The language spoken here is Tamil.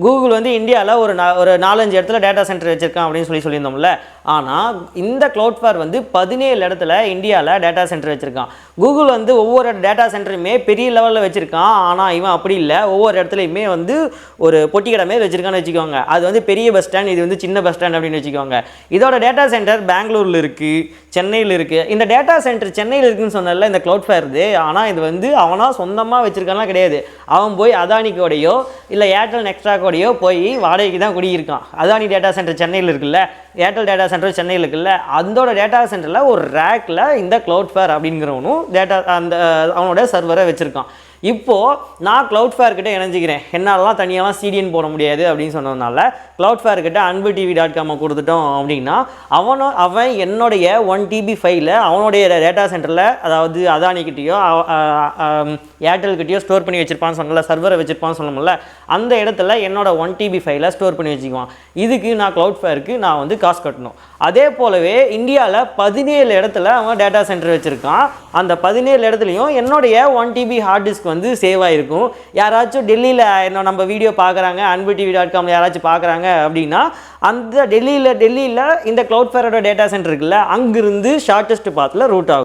கூகுள் வந்து இந்தியாவில் ஒரு நா- ஒரு நாலஞ்சு இடத்துல டேட்டா சென்டர் வச்சுருக்கான் அப்படின்னு சொல்லி சொல்லியிருந்தோம்ல. ஆனால் இந்த க்ளவுட்ஃபேர் வந்து பதினேழு இடத்துல இந்தியாவில் டேட்டா சென்டர் வச்சுருக்கான். கூகுள் வந்து ஒவ்வொரு டேட்டா சென்டருமே பெரிய லெவலில் வச்சுருக்கான். ஆனால் இவன் அப்படி இல்லை. ஒவ்வொரு இடத்துலையுமே வந்து ஒரு பொட்டி கடை மாரி வச்சுருக்கான்னு வச்சுக்கோங்க. அது வந்து பெரிய பஸ் ஸ்டாண்ட் இது வந்து சின்ன பஸ் ஸ்டாண்ட் அப்படின்னு வச்சுக்கோங்க. இதோட டேட்டா சென்டர் பெங்களூரில் இருக்குது சென்னையில் இருக்குது இந்த டேட்டா சென்டர் சென்னையில் இருக்குன்னு சொன்னல இந்த க்ளவுட் ஃபேர் இது. ஆனால் இது வந்து அவனாக சொந்தமாக வச்சிருக்கான்லாம் கிடையாது. அவன் போய் அதானிக்கோடையோ இல்லை ஏர்டெல் கூடயோ போய் வாடகைக்கு தான் குடியிருக்கான். அதானி டேட்டா சென்டர் சென்னையில் இருக்குல்ல? ஏர்டெல் டேட்டா சென்டர் சென்னையில் இருக்குல்ல? அதோட டேட்டா சென்டரில் ஒரு ரேக்கில் இந்த க்ளவுட் ஃபேர் அப்படிங்கிறவனும் டேட்டா அந்த அவனோட சர்வரை வச்சுருக்கான். இப்போது நான் க்ளவுட் ஃபேர் கிட்ட இணைஞ்சிக்கிறேன். என்னாலலாம் தனியாலாம் சிடிஎன் போட முடியாது அப்படின்னு சொன்னதுனால க்ளவுட் ஃபேர் கிட்ட அன்பு டிவி டாட் காமை கொடுத்துட்டோம் அப்படின்னா அவனோ அவன் என்னுடைய ஒன் டிபி ஃபைலில் அவனுடைய டேட்டா சென்டரில் அதாவது அதானிக்கிட்டேயோ ஏர்டெல்கிட்டயோ ஸ்டோர் பண்ணி வச்சிருப்பான்னு சொன்னல சர்வரை வச்சிருப்பான்னு சொன்னோம்ல அந்த இடத்துல என்னோட ஒன் டிபி ஃபைலை ஸ்டோர் பண்ணி வச்சுக்குவான். இதுக்கு நான் க்ளவுட் ஃபேருக்கு நான் வந்து காசு கட்டணும். அதே போலவே இந்தியாவில் பதினேழு இடத்துல அவன் டேட்டா சென்டர் வச்சுருக்கான். அந்த பதினேழு இடத்துலையும் என்னுடைய ஒன் டிபி ஹார்ட் டிஸ்க் வந்து சேவ் ஆகிருக்கும் யாராச்சும் டெல்லியில் என்ன நம்ம வீடியோ பார்க்குறாங்க அன்பு டிவி டாட் காமில் யாராச்சும் பார்க்குறாங்க அப்படின்னா அந்த டெல்லியில் டெல்லியில் இந்த க்ளவுட் ஃபேரோட டேட்டா சென்டர் இருக்குல்ல அங்கிருந்து ஷார்ட்டஸ்ட் பாத்தில் ரூட் ஆகும்.